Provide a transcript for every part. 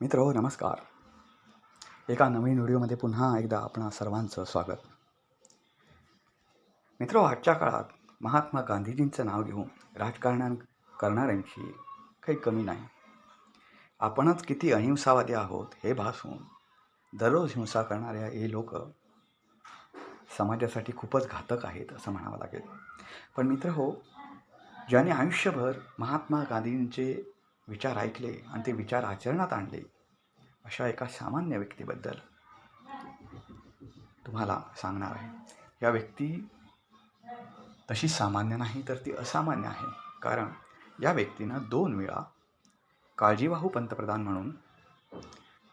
मित्र हो नमस्कार. एका नवीन व्हिडिओमध्ये पुन्हा एकदा आपणा सर्वांचं स्वागत. मित्र आजच्या काळात महात्मा गांधीजींचं नाव घेऊन राजकारण करणाऱ्यांची काही कमी नाही. आपणच किती अहिंसावादी आहोत हे भासून दररोज हिंसा करणाऱ्या हे लोक समाजासाठी खूपच घातक आहेत असं म्हणावं लागेल. पण मित्र हो ज्याने आयुष्यभर महात्मा गांधींचे विचार ऐकले आणि ते विचार आचरणात आणले. अशा एका सामान्य व्यक्तीबद्दल तुम्हाला सांगणार आहे. या व्यक्ती तशी सामान्य नाही तर ती असामान्य आहे. कारण या व्यक्तीनं दोन वेळा काळजीवाहू पंतप्रधान म्हणून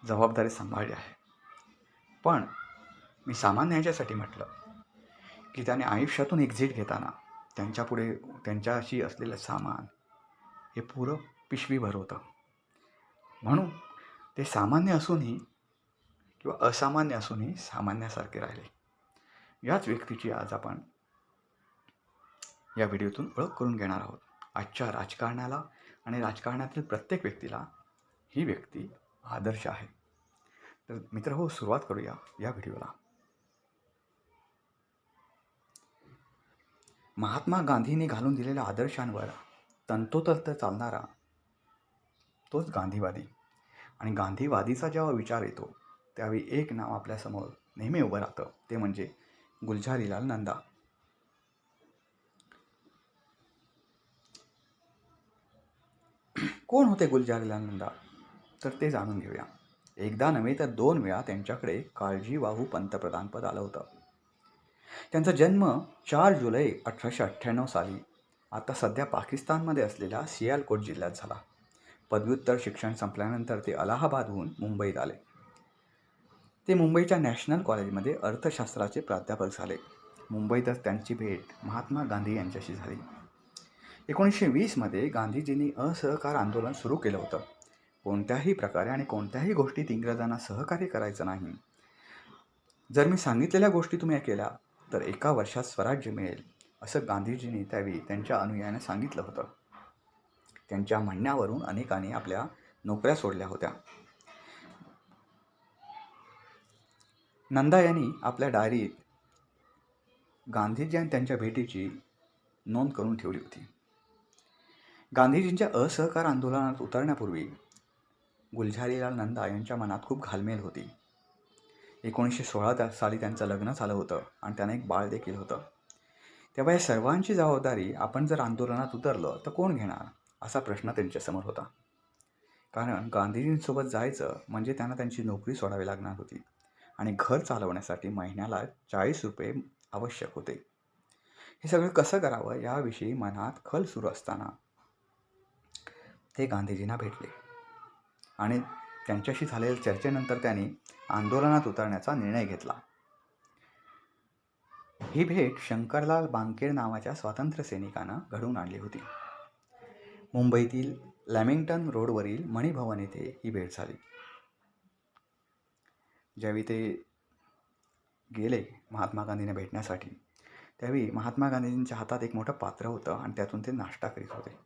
जबाबदारी सांभाळली आहे. पण मी सामान्य ह्याच्यासाठी म्हटलं की त्याने आयुष्यातून एक्झिट घेताना त्यांच्यापुढे त्यांच्याशी असलेलं सामान हे पुरं पिशवीभर होतं म्हणून ते सामान्य असूनही किंवा असामान्य असूनही सामान्यासारखे राहिले. याच व्यक्तीची आज आपण या व्हिडिओतून ओळख करून घेणार आहोत. आजच्या राजकारणाला आणि राजकारणातील प्रत्येक व्यक्तीला ही व्यक्ती आदर्श आहे. तर मित्र हो सुरुवात करूया या व्हिडिओला. महात्मा गांधींनी घालून दिलेल्या आदर्शांवर तंतोतंत चालणारा तोच गांधीवादी. आणि गांधीवादीचा जेव्हा विचार येतो त्यावेळी एक नाव आपल्यासमोर नेहमी उभं राहतं ते म्हणजे गुलझारीलाल नंदा. कोण होते गुलझारीलाल नंदा? तर ते जाणून घेऊया. एकदा नव्हे तर दोन वेळा त्यांच्याकडे काळजीवाहू पंतप्रधानपद आलं होतं. त्यांचा जन्म चार जुलै अठराशे अठ्ठ्याण्णव साली आता सध्या पाकिस्तानमध्ये असलेल्या सियालकोट जिल्ह्यात झाला. पदव्युत्तर शिक्षण संपल्यानंतर ते अलाहाबादहून मुंबईत आले. ते मुंबईच्या नॅशनल कॉलेजमध्ये अर्थशास्त्राचे प्राध्यापक झाले. मुंबईतच त्यांची भेट महात्मा गांधी यांच्याशी झाली. एकोणीसशे वीसमध्ये गांधीजींनी असहकार आंदोलन सुरू केलं होतं. कोणत्याही प्रकारे आणि कोणत्याही गोष्टीत इंग्रजांना सहकार्य करायचं नाही. जर मी सांगितलेल्या गोष्टी तुम्ही केल्या तर एका वर्षात स्वराज्य मिळेल असं गांधीजींनी त्यावेळी त्यांच्या अनुयायाने सांगितलं होतं. त्यांच्या म्हणण्यावरून अनेकांनी आपल्या नोकऱ्या सोडल्या होत्या. नंदा यांनी आपल्या डायरीत गांधीजी आणि त्यांच्या भेटीची नोंद करून ठेवली होती. गांधीजींच्या असहकार आंदोलनात उतरण्यापूर्वी गुलझारीलाल नंदा यांच्या मनात खूप घालमेल होती. एकोणीसशे सोळा त्या साली त्यांचं लग्न झालं होतं आणि त्यांना एक बाळ देखील होतं. तेव्हा या सर्वांची जबाबदारी आपण जर आंदोलनात उतरलं तर कोण घेणार? असा प्रश्न त्यांच्यासमोर होता. कारण गांधीजींसोबत जायचं म्हणजे त्यांना त्यांची नोकरी सोडावी लागणार होती. आणि घर चालवण्यासाठी महिन्याला चाळीस रुपये आवश्यक होते. हे सगळं कसं करावं याविषयी मनात खल सुरू असताना ते गांधीजींना भेटले. आणि त्यांच्याशी झालेल्या चर्चेनंतर त्यांनी आंदोलनात उतरण्याचा निर्णय घेतला. ही भेट शंकरलाल बांकेर नावाच्या स्वातंत्र्य सैनिकानं घडवून आणली होती. मुंबईतील लॅमिंग्टन रोडवरील मणिभवन येथे ही भेट झाली. ज्यावेळी ते गेले महात्मा गांधींना भेटण्यासाठी त्यावेळी महात्मा गांधींच्या हातात एक मोठं पात्र होतं आणि त्यातून ते नाश्ता करीत होते.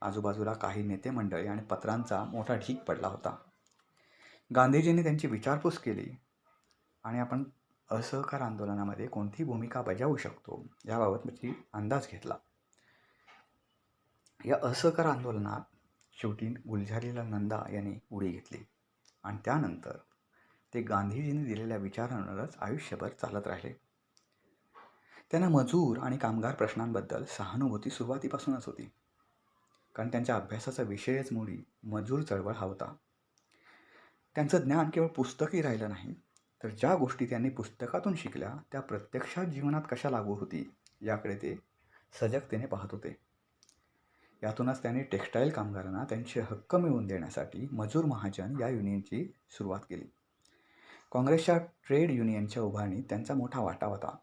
आजूबाजूला काही नेते मंडळी आणि पत्रांचा मोठा ढीक पडला होता. गांधीजींनी त्यांची विचारपूस केली आणि आपण असहकार आंदोलनामध्ये कोणती भूमिका बजावू शकतो याबाबत त्याची अंदाज घेतला. या असहकार आंदोलनात शेवटी गुलझारीला नंदा यांनी उडी घेतली आणि त्यानंतर ते गांधीजींनी दिलेल्या विचारांवरच आयुष्यभर चालत राहिले. त्यांना मजूर आणि कामगार प्रश्नांबद्दल सहानुभूती सुरुवातीपासूनच होती. कारण त्यांच्या अभ्यासाचा विषयच मुळी मजूर चळवळ हा होता. त्यांचं ज्ञान केवळ पुस्तकही राहिलं नाही तर ज्या गोष्टी त्यांनी पुस्तकातून शिकल्या त्या प्रत्यक्षात जीवनात कशा लागू होती याकडे ते सजगतेने पाहत होते. यातूनच त्यांनी टेक्स्टाईल कामगारांना त्यांचे हक्क मिळवून देण्यासाठी मजूर महाजन या युनियनची सुरुवात केली. काँग्रेसच्या ट्रेड युनियनच्या उभारणीत त्यांचा मोठा वाटा होता.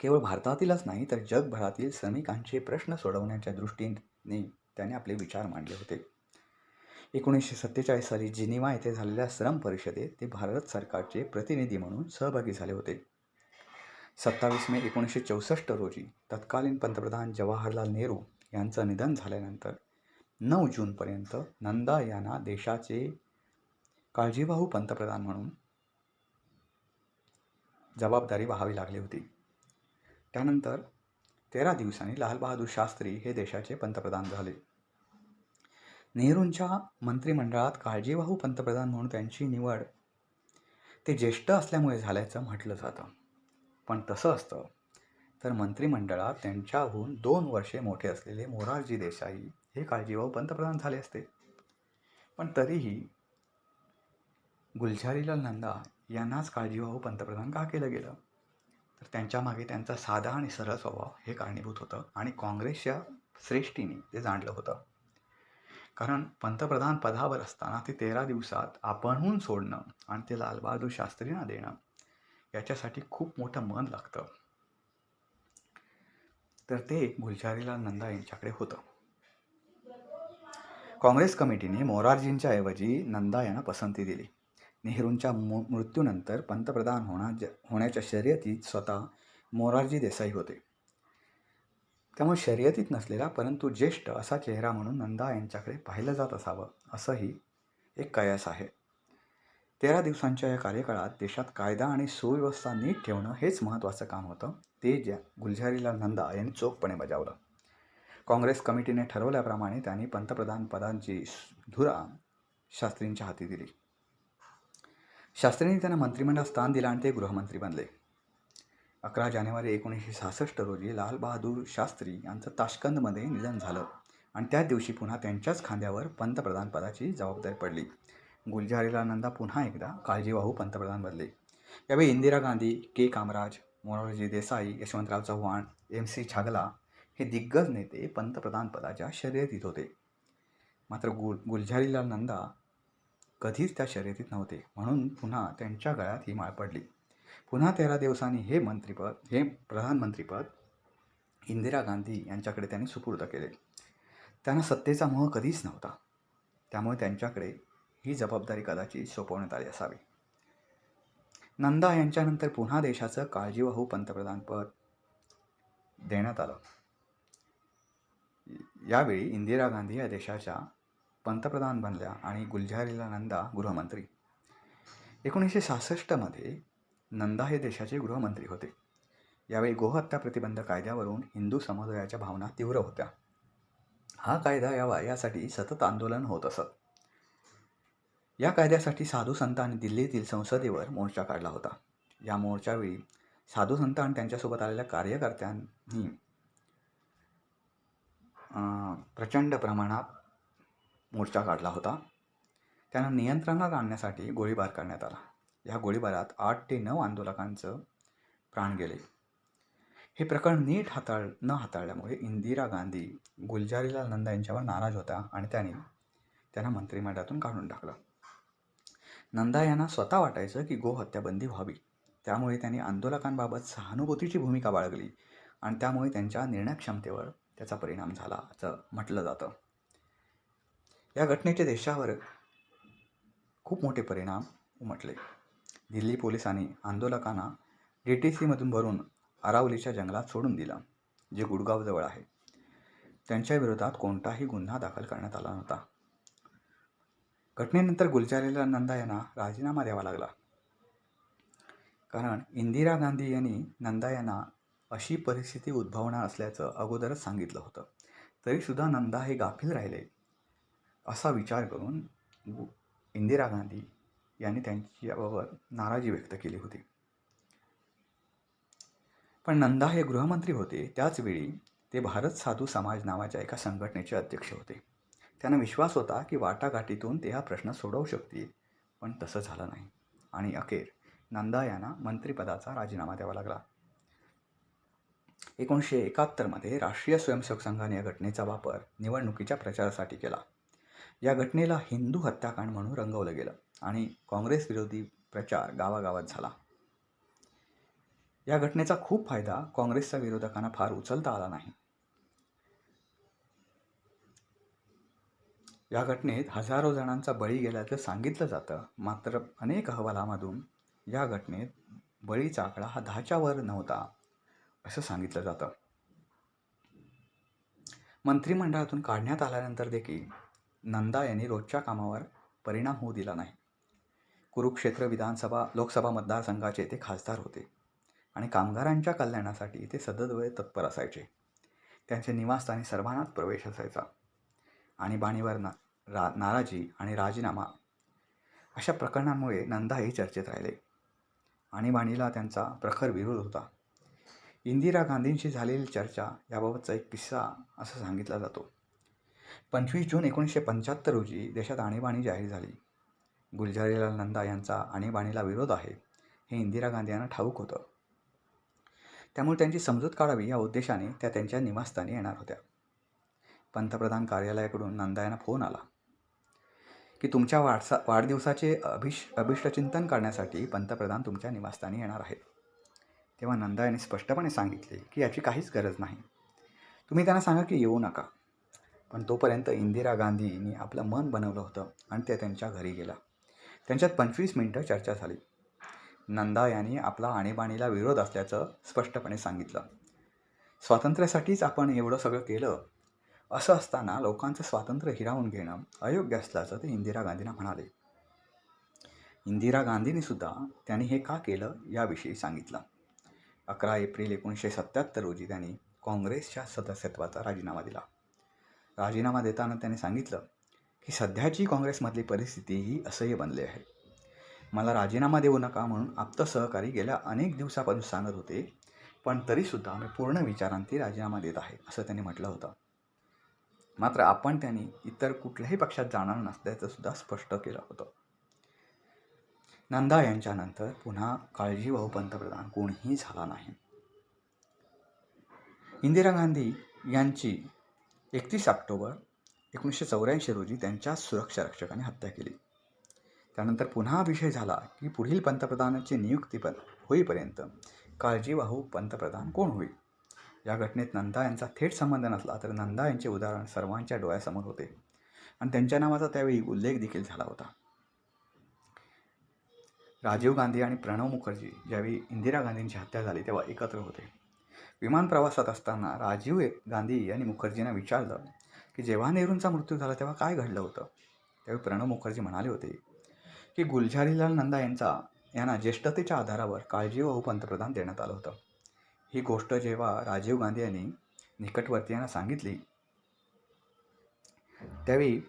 केवळ भारतातीलच नाही तर जगभरातील श्रमिकांचे प्रश्न सोडवण्याच्या दृष्टीने त्याने आपले विचार मांडले होते. एकोणीसशे सत्तेचाळीस साली जिनिवा येथे झालेल्या श्रम परिषदेत ते भारत सरकारचे प्रतिनिधी म्हणून सहभागी झाले होते. सत्तावीस मे एकोणीसशे चौसष्ट रोजी तत्कालीन पंतप्रधान जवाहरलाल नेहरू यांचं निधन झाल्यानंतर नऊ जूनपर्यंत नंदा यांना देशाचे काळजीवाहू पंतप्रधान म्हणून जबाबदारी वाहावी लागली होती. त्यानंतर तेरा दिवसांनी लालबहादूर शास्त्री हे देशाचे पंतप्रधान झाले. नेहरूंच्या मंत्रिमंडळात काळजीवाहू पंतप्रधान म्हणून त्यांची निवड ते ज्येष्ठ असल्यामुळे झाल्याचं म्हटलं जातं. पण तसं असतं तर मंत्रिमंडळात त्यांच्याहून दोन वर्षे मोठे असलेले मोरारजी देसाई हे काळजीभाऊ पंतप्रधान झाले असते. पण तरीही गुलझारीलाल नंदा यांनाच काळजीवाहू पंतप्रधान का केलं गेलं? तर त्यांच्यामागे त्यांचा साधा आणि सरळ स्वभाव हे कारणीभूत होतं आणि काँग्रेसच्या श्रेष्ठीने ते जाणलं होतं. कारण पंतप्रधान पदावर असताना ते तेरा दिवसात आपणहून सोडणं आणि ते लालबहादूर शास्त्रींना देणं याच्यासाठी खूप मोठं मन लागतं. तर ते गुलझारीलाल नंदा यांच्याकडे होतं. काँग्रेस कमिटीने मोरारजींच्या ऐवजी नंदा यांना पसंती दिली. नेहरूंच्या मृत्यूनंतर पंतप्रधान होणा होण्याच्या शर्यतीत स्वतः मोरारजी देसाई होते. त्यामुळे शर्यतीत नसलेला परंतु ज्येष्ठ असा चेहरा म्हणून नंदा यांच्याकडे पाहिलं जात असावं असंही एक कयास आहे. तेरा दिवसांच्या या कार्यकाळात देशात कायदा आणि सुव्यवस्था नीट ठेवणं हेच महत्त्वाचं काम होतं. ते ज्या गुलझारीलाल नंदा यांनी चोखपणे बजावलं. काँग्रेस कमिटीने ठरवल्याप्रमाणे त्यांनी पंतप्रधान पदांची धुरा शास्त्रींच्या हाती दिली. शास्त्रींनी त्यांना मंत्रिमंडळात स्थान दिलं आणि ते गृहमंत्री बनले. अकरा जानेवारी एकोणीसशे सहासष्ट रोजी लालबहादूर शास्त्री यांचं ताशकंदमध्ये निधन झालं आणि त्याच दिवशी पुन्हा त्यांच्याच खांद्यावर पंतप्रधान पदाची जबाबदारी पडली. गुलझारीलाल नंदा पुन्हा एकदा काळजीवाहू पंतप्रधान बनले. यावेळी इंदिरा गांधी के. कामराज मोरारजी देसाई यशवंतराव चव्हाण एम सी छागला हे दिग्गज नेते पंतप्रधानपदाच्या शर्यतीत होते. मात्र गुल गुलझारीलाल नंदा कधीच त्या शर्यतीत नव्हते. म्हणून पुन्हा त्यांच्या गळ्यात ही माळ पडली. पुन्हा तेरा दिवसांनी हे मंत्रिपद हे प्रधानमंत्रीपद इंदिरा गांधी यांच्याकडे त्यांनी सुपूर्द केले. त्यांना सत्तेचा मोह कधीच नव्हता. त्यामुळे त्यांच्याकडे ही जबाबदारी कदाचित सोपवण्यात आली असावी. नंदा यांच्यानंतर पुन्हा देशाचं काळजीवाहू पंतप्रधानपद देण्यात आलं. यावेळी इंदिरा गांधी या देशाच्या पंतप्रधान बनल्या आणि गुलझारीला नंदा गृहमंत्री. एकोणीसशे सहासष्टमध्ये नंदा हे देशाचे गृहमंत्री होते. यावेळी गोहत्या प्रतिबंध कायद्यावरून हिंदू समुदायाच्या भावना तीव्र होत्या. हा कायदा यावा यासाठी सतत आंदोलन होत असत. या कायद्यासाठी साधू संतांनी दिल्लीतील संसदेवर मोर्चा काढला होता. या मोर्चावेळी साधू संत आणि त्यांच्यासोबत आलेल्या कार्यकर्त्यांनी प्रचंड प्रमाणात मोर्चा काढला होता. त्यांना नियंत्रणात आणण्यासाठी गोळीबार करण्यात आला. या गोळीबारात आठ ते नऊ आंदोलकांचं प्राण गेले. हे प्रकरण नीट हाताळ न हाताळल्यामुळे इंदिरा गांधी गुलजारीलाल नंदा यांच्यावर नाराज होता आणि त्यांनी त्यांना मंत्रिमंडळातून काढून टाकलं. नंदा यांना स्वतः वाटायचं की गो हत्याबंदी व्हावी. त्यामुळे त्यांनी आंदोलकांबाबत सहानुभूतीची भूमिका बाळगली आणि त्यामुळे त्यांच्या निर्णयक्षमतेवर त्याचा परिणाम झाला असं म्हटलं जातं. या घटनेचे देशावर खूप मोठे परिणाम उमटले. दिल्ली पोलिसांनी आंदोलकांना डी टी सीमधून भरून अरावलीच्या जंगलात सोडून दिलं जे गुडगावजवळ आहे. त्यांच्या विरोधात कोणताही गुन्हा दाखल करण्यात आला नव्हता. घटनेनंतर गुलजारीला नंदा यांना राजीनामा द्यावा लागला. कारण इंदिरा गांधी यांनी नंदा यांना अशी परिस्थिती उद्भवणार असल्याचं अगोदरच सांगितलं होतं. तरीसुद्धा नंदा हे गाफील राहिले. असा विचार करून इंदिरा गांधी यांनी त्यांच्याबाबत नाराजी व्यक्त केली होती. पण नंदा हे गृहमंत्री होते. त्याचवेळी ते भारत साधू समाज नावाच्या एका संघटनेचे अध्यक्ष होते. त्यांना विश्वास होता की वाटाघाटीतून ते हा प्रश्न सोडवू शकतील. पण तसं झालं नाही. आणि अखेर नंदा यांना मंत्रिपदाचा राजीनामा द्यावा लागला. एकोणीसशे एकाहत्तरमध्ये राष्ट्रीय स्वयंसेवक संघाने या घटनेचा वापर निवडणुकीच्या प्रचारासाठी केला. या घटनेला हिंदू हत्याकांड म्हणून रंगवलं गेलं आणि काँग्रेस विरोधी प्रचार गावागावात झाला. या घटनेचा खूप फायदा काँग्रेसच्या विरोधकांना फार उचलता आला नाही. या घटनेत हजारो जणांचा बळी गेल्याचं सांगितलं जातं. मात्र अनेक अहवालामधून या घटनेत बळीचा आकडा हा दहाच्या वर नव्हता असं सांगितलं जातं. मंत्रिमंडळातून काढण्यात आल्यानंतर देखील नंदा यांनी रोजच्या कामावर परिणाम होऊ दिला नाही. कुरुक्षेत्र विधानसभा लोकसभा मतदारसंघाचे ते खासदार होते आणि कामगारांच्या कल्याणासाठी ते सतत तत्पर असायचे. त्यांचे निवासस्थानी सर्वांनाच प्रवेश असायचा. आणीबाणीवर ना रा नाराजी आणि राजीनामा अशा प्रकरणांमुळे नंदाही चर्चेत राहिले. आणीबाणीला त्यांचा प्रखर विरोध होता. इंदिरा गांधींशी झालेली चर्चा याबाबतचा एक किस्सा असं सांगितला जातो. पंचवीस जून एकोणीसशे पंच्याहत्तर रोजी देशात आणीबाणी जाहीर झाली. गुलजारीलाल नंदा यांचा आणीबाणीला विरोध आहे हे इंदिरा गांधी यांना ठाऊक होतं. त्यामुळे त्यांची समजूत काढावी या उद्देशाने त्या त्यांच्या निवासस्थानी येणार होत्या. पंतप्रधान कार्यालयाकडून नंदा यांना फोन आला की तुमच्या वाढसा वाढदिवसाचे अभिष अभिष्टचिंतन करण्यासाठी पंतप्रधान तुमच्या निवासस्थानी येणार आहेत. तेव्हा नंदा यांनी स्पष्टपणे सांगितले की याची काहीच गरज नाही. तुम्ही त्यांना सांगा की येऊ नका. पण तोपर्यंत इंदिरा गांधींनी आपलं मन बनवलं होतं आणि ते त्यांच्या घरी गेला. त्यांच्यात पंचवीस मिनटं चर्चा झाली. नंदा यांनी आपला आणीबाणीला विरोध असल्याचं स्पष्टपणे सांगितलं. स्वातंत्र्यासाठीच आपण एवढं सगळं केलं असं असताना लोकांचं स्वातंत्र्य हिरावून घेणं अयोग्य असल्याचं ते इंदिरा गांधींना म्हणाले. इंदिरा गांधींनी सुद्धा त्यांनी हे का केलं याविषयी सांगितलं. अकरा एप्रिल एकोणीसशे सत्त्याहत्तर रोजी त्यांनी काँग्रेसच्या सदस्यत्वाचा राजीनामा दिला. राजीनामा देताना त्यांनी सांगितलं की सध्याची काँग्रेसमधली परिस्थिती ही असह्य बनली आहे. मला राजीनामा देऊ नका म्हणून आप्त सहकारी गेल्या अनेक दिवसापासून सांगत होते पण तरीसुद्धा मी पूर्ण विचारांती राजीनामा देत आहे असं त्यांनी म्हटलं होतं. मात्र आपण त्यांनी इतर कुठल्याही पक्षात जाणार नसल्याचं सुद्धा स्पष्ट केलं होतं. नंदा यांच्यानंतर पुन्हा काळजीवाहू पंतप्रधान कोणीही झाला नाही. इंदिरा गांधी यांची एकतीस ऑक्टोबर एकोणीसशे चौऱ्याऐंशी रोजी त्यांच्या सुरक्षा रक्षकाने हत्या केली. त्यानंतर पुन्हा विषय झाला की पुढील पंतप्रधानाची नियुक्ती पण होईपर्यंत काळजीवाहू पंतप्रधान कोण होईल? या घटनेत नंदा यांचा थेट संबंध नसला तर नंदा यांचे उदाहरण सर्वांच्या डोळ्यासमोर होते. आणि त्यांच्या नावाचा त्यावेळी उल्लेख देखील झाला होता. राजीव गांधी आणि प्रणव मुखर्जी ज्यावेळी इंदिरा गांधींची हत्या झाली तेव्हा एकत्र होते. विमान प्रवासात असताना राजीव गांधी यांनी मुखर्जींना विचारलं की जेव्हा नेहरूंचा मृत्यू झाला तेव्हा काय घडलं होतं? त्यावेळी प्रणव मुखर्जी म्हणाले होते की गुलझारीलाल नंदा यांचा यांना ज्येष्ठतेच्या आधारावर काळजी व पंतप्रधान देण्यात आलं होतं. ही गोष्ट जेव्हा राजीव गांधी यांनी निकटवर्तीयांना सांगितली त्यावेळी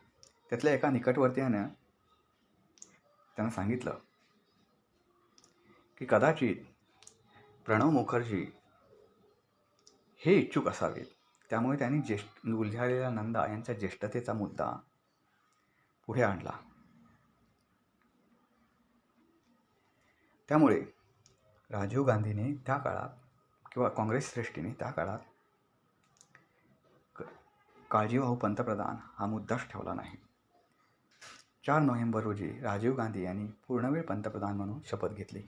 त्यातल्या एका निकटवर्तीयानं त्यांना सांगितलं की कदाचित प्रणव मुखर्जी हे इच्छुक असावेत. त्यामुळे त्यांनी ज्येष्ठ उलझालेला नंदा यांच्या ज्येष्ठतेचा मुद्दा पुढे आणला. त्यामुळे राजीव गांधीने त्या काळात किंवा काँग्रेस श्रेष्ठीने त्या काळात क काळजीवाहू पंतप्रधान हा मुद्दाच ठेवला नाही. चार नोव्हेंबर रोजी राजीव गांधी यांनी पूर्णवेळ पंतप्रधान म्हणून शपथ घेतली.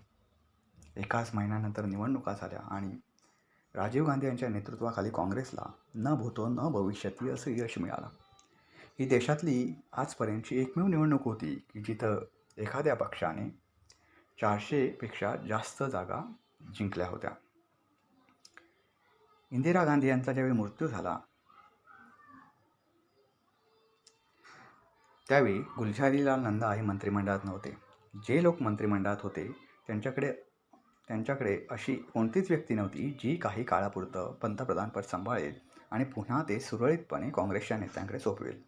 एकाच महिन्यानंतर निवडणुका झाल्या आणि राजीव गांधी यांच्या नेतृत्वाखाली काँग्रेसला न भूतो न भविष्यती असं यश मिळालं. ही देशातली आजपर्यंतची एकमेव निवडणूक होती की जिथं एखाद्या पक्षाने चारशेपेक्षा जास्त जागा जिंकल्या होत्या. इंदिरा गांधी यांचा ज्यावेळी मृत्यू झाला त्यावेळी गुलझारीलाल नंदा हे मंत्रिमंडळात नव्हते. जे लोक मंत्रिमंडळात होते त्यांच्याकडे त्यांच्याकडे अशी कोणतीच व्यक्ती नव्हती जी काही काळापुरतं पंतप्रधानपद सांभाळेल आणि पुन्हा ते सुरळीतपणे काँग्रेसच्या नेत्यांकडे सोपवेल.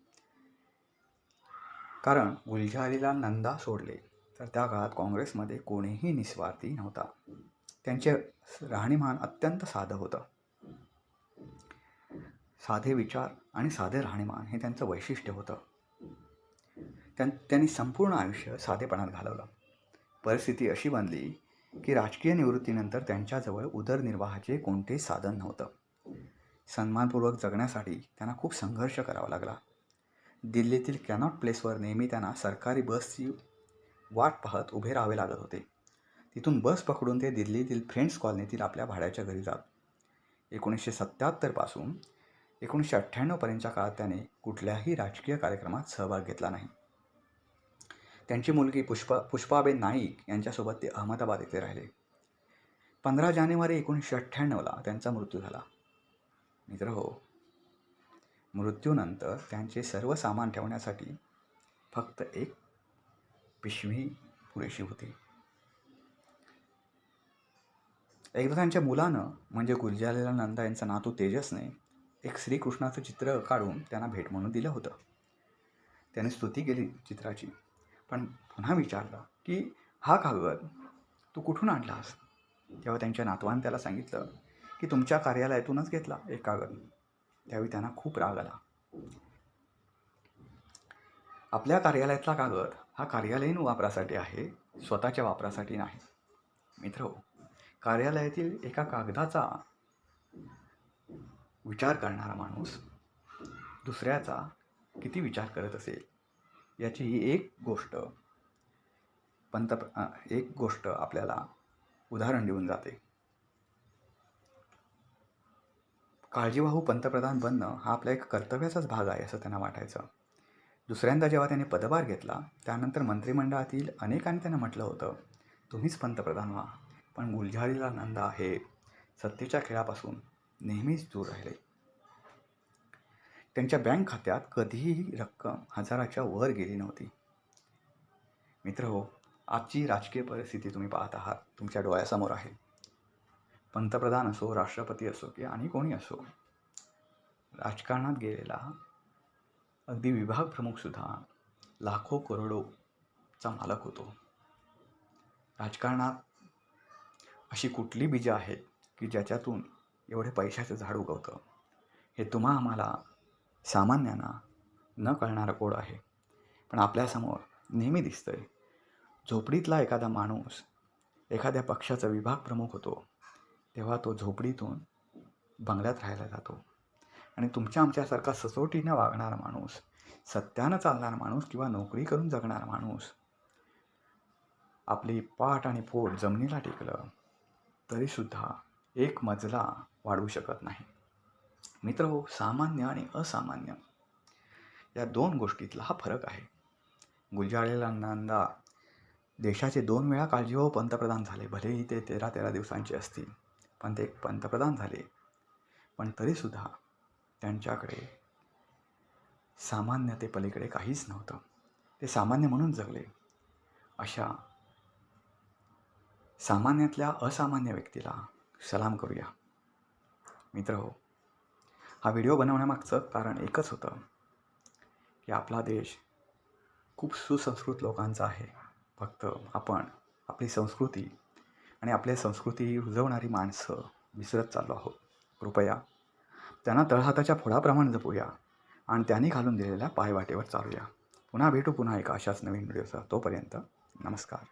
कारण गुलझारीलाल नंदा सोडले तर त्या काळात काँग्रेसमध्ये कोणीही निस्वार्थी नव्हता. त्यांचे राहणीमान अत्यंत साधं होतं. साधे विचार आणि साधे राहणीमान हे त्यांचं वैशिष्ट्य होतं. त्यां त्यांनी संपूर्ण आयुष्य साधेपणात घालवलं. परिस्थिती अशी बनली की राजकीय निवृत्तीनंतर त्यांच्याजवळ उदरनिर्वाहाचे कोणतेच साधन नव्हतं. सन्मानपूर्वक जगण्यासाठी त्यांना खूप संघर्ष करावा लागला. दिल्लीतील कॅनॉट प्लेसवर नेहमी त्यांना सरकारी बसची वाट पाहत उभे राहावे लागत होते. तिथून बस पकडून ते दिल्लीतील फ्रेंड्स कॉलनीतील आपल्या भाड्याच्या घरी जात. एकोणीसशे सत्त्याहत्तरपासून एकोणीसशे अठ्ठ्याण्णवपर्यंतच्या काळात त्याने कुठल्याही राजकीय कार्यक्रमात सहभाग घेतला नाही. त्यांची मुलगी पुष्पा पुष्पाबेन नाईक यांच्यासोबत ते अहमदाबाद येथे राहिले. पंधरा जानेवारी एकोणीसशे अठ्ठ्याण्णवला त्यांचा मृत्यू झाला. मित्र हो मृत्यूनंतर त्यांचे सर्व सामान ठेवण्यासाठी फक्त एक पिशवी पुरेशी होती. एकदा त्यांच्या मुलानं म्हणजे गुलजालेला नंदा यांचा नातू तेजसने एक श्रीकृष्णाचं चित्र काढून त्यांना भेट म्हणून दिलं होतं. त्याने स्तुती केली चित्राची. पण पुन्हा विचारलं की हा कागद तू कुठून आणलास? तेव्हा त्यांच्या नातवान त्याला सांगितलं की तुमच्या कार्यालयातूनच घेतला एक कागद. त्यावेळी त्यांना खूप राग आला. आपल्या कार्यालयातला कागद हा कार्यालयीन वापरासाठी आहे स्वतःच्या वापरासाठी नाही. मित्र हो, कार्यालयातील एका कागदाचा विचार करणारा माणूस दुसऱ्याचा किती विचार करत असेल याची ही एक गोष्ट पंत एक गोष्ट आपल्याला उदाहरण देऊन जाते. काळजीवाहू पंतप्रधान बनणं हा आपला एक कर्तव्याचाच भाग आहे असं त्यांना वाटायचं. दुसऱ्यांदा जेव्हा त्याने पदभार घेतला त्यानंतर मंत्रिमंडळातील अनेकांनी त्यांना म्हटलं होतं तुम्हीच पंतप्रधान व्हा पण गुलझारीला नंदा हे सत्तेच्या खेळापासून नेहमीच दूर राहिले. त्यांच्या बँक खात्यात कधीही रक्कम हजाराच्या वर गेली नव्हती. मित्र हो आजची राजकीय परिस्थिती तुम्ही पाहत आहात. तुमच्या डोळ्यासमोर आहे. पंतप्रधान असो राष्ट्रपती असो की आणि कोणी असो राजकारणात गेलेला अगदी विभाग प्रमुखसुद्धा लाखो करोडोचा मालक होतो. राजकारणात अशी कुठली बीजं आहेत की ज्याच्यातून एवढे पैशाचं झाड उगवतं. हे तुम्हा आम्हाला सामान्यांना न कळणारं कोड आहे. पण आपल्यासमोर नेहमी दिसतं आहे झोपडीतला एखादा माणूस एखाद्या पक्षाचा विभाग प्रमुख होतो तेव्हा तो झोपडीतून बंगल्यात राहायला जातो. आणि तुमच्या आमच्यासारखा ससोटीनं वागणारा माणूस सत्यानं चालणारा माणूस किंवा नोकरी करून जगणारा माणूस आपली पाठ आणि पोट जमिनीला टेकलं तरीसुद्धा एक मजला वाढवू शकत नाही. मित्र हो सामान्य आणि असामान्य. या दोन गोष्टीतला हा फरक आहे. गुलजारीला देशाचे दोन वेळा काळजीवाहू पंतप्रधान झाले. भलेही ते तेरा तेरा दिवसांचे असतील पण ते पंतप्रधान झाले. पण तरीसुद्धा त्यांच्याकडे सामान्यते पलीकडे काहीच नव्हतं. ते सामान्य म्हणून जगले. अशा सामान्यातल्या असामान्य व्यक्तीला सलाम करूया. मित्र हो. हा व्हिडिओ बनवण्यामागचं कारण एकच होतं की आपला देश खूप सुसंस्कृत लोकांचा आहे. फक्त आपण आपली संस्कृती आणि आपल्या संस्कृती रुजवणारी माणसं विसरत चाललो आहोत. कृपया त्यांना तळहाताच्या फोडाप्रमाणे जपूया आणि त्यांनी घालून दिलेल्या पायवाटेवर चालूया. पुन्हा भेटू पुन्हा एका अशाच नवीन व्हिडिओचा तोपर्यंत नमस्कार.